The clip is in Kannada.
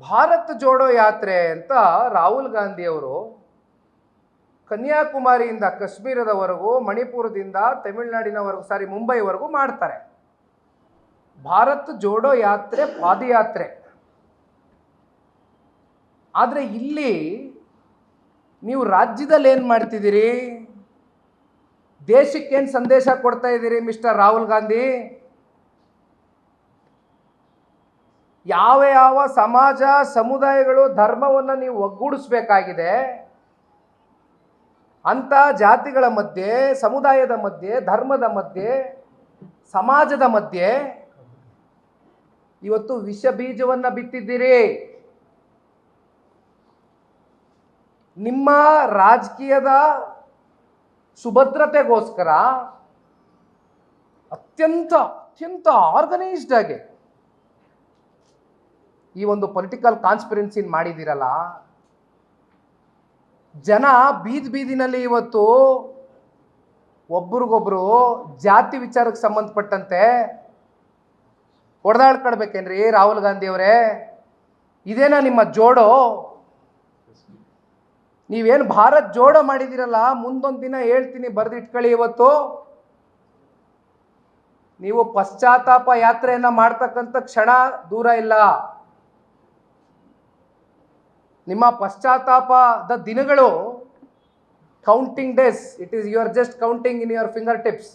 ಭಾರತ್ ಜೋಡೋ ಯಾತ್ರೆ ಅಂತ ರಾಹುಲ್ ಗಾಂಧಿ ಅವರು ಕನ್ಯಾಕುಮಾರಿಯಿಂದ ಕಾಶ್ಮೀರದವರೆಗೂ, ಮಣಿಪುರದಿಂದ ತಮಿಳುನಾಡಿನವರೆಗೂ, ಸಾರಿ ಮುಂಬೈವರೆಗೂ ಮಾಡ್ತಾರೆ. ಭಾರತ್ ಜೋಡೋ ಯಾತ್ರೆ ಪಾದಯಾತ್ರೆ. ಆದರೆ ಇಲ್ಲಿ ನೀವು ರಾಜ್ಯದಲ್ಲಿ ಏನು ಮಾಡ್ತಿದ್ದೀರಿ? ದೇಶಕ್ಕೇನು ಸಂದೇಶ ಕೊಡ್ತಾ ಇದ್ದೀರಿ ಮಿಸ್ಟರ್ ರಾಹುಲ್ ಗಾಂಧಿ? ಯಾವ ಯಾವ ಸಮಾಜ, ಸಮುದಾಯಗಳು ಧರ್ಮವನ್ನು ನೀವು ಒಗ್ಗೂಡಿಸ್ಬೇಕಾಗಿದೆ. ಅಂಥ ಜಾತಿಗಳ ಮಧ್ಯೆ, ಸಮುದಾಯದ ಮಧ್ಯೆ, ಧರ್ಮದ ಮಧ್ಯೆ, ಸಮಾಜದ ಮಧ್ಯೆ ಇವತ್ತು ವಿಷ ಬೀಜವನ್ನು ಬಿತ್ತಿದ್ದೀರಿ. ನಿಮ್ಮ ರಾಜಕೀಯದ ಸುಭದ್ರತೆಗೋಸ್ಕರ ಅತ್ಯಂತ ಅತ್ಯಂತ ಆರ್ಗನೈಸ್ಡ್ ಆಗಿ ಈ ಒಂದು ಪೊಲಿಟಿಕಲ್ ಕಾನ್ಸ್ಪಿರೆನ್ಸಿನ ಮಾಡಿದ್ದೀರಲ್ಲ? ಜನ ಬೀದಿ ಬೀದಿನಲ್ಲಿ ಇವತ್ತು ಒಬ್ರಿಗೊಬ್ರು ಜಾತಿ ವಿಚಾರಕ್ಕೆ ಸಂಬಂಧಪಟ್ಟಂತೆ ಹೊಡೆದಾಡ್ಕೊಳ್ಬೇಕೇನ್ರಿ ರಾಹುಲ್ ಗಾಂಧಿ ಅವರೇ? ಇದೇನಾ ನಿಮ್ಮ ಜೋಡೋ? ನೀವೇನು ಭಾರತ್ ಜೋಡೋ ಮಾಡಿದಿರಲ್ಲ ಮುಂದೊಂದು ದಿನ ಹೇಳ್ತೀನಿ, ಬರೆದಿಟ್ಕೊಳ್ಳಿ ಇವತ್ತು. ನೀವು ಪಶ್ಚಾತ್ತಾಪ ಯಾತ್ರೆಯನ್ನು ಮಾಡ್ತಕ್ಕಂಥ ಕ್ಷಣ ದೂರ ಇಲ್ಲ. ನಿಮ್ಮ ಪಶ್ಚಾತ್ತಾಪದ ದಿನಗಳು counting days it is you are just counting in your finger tips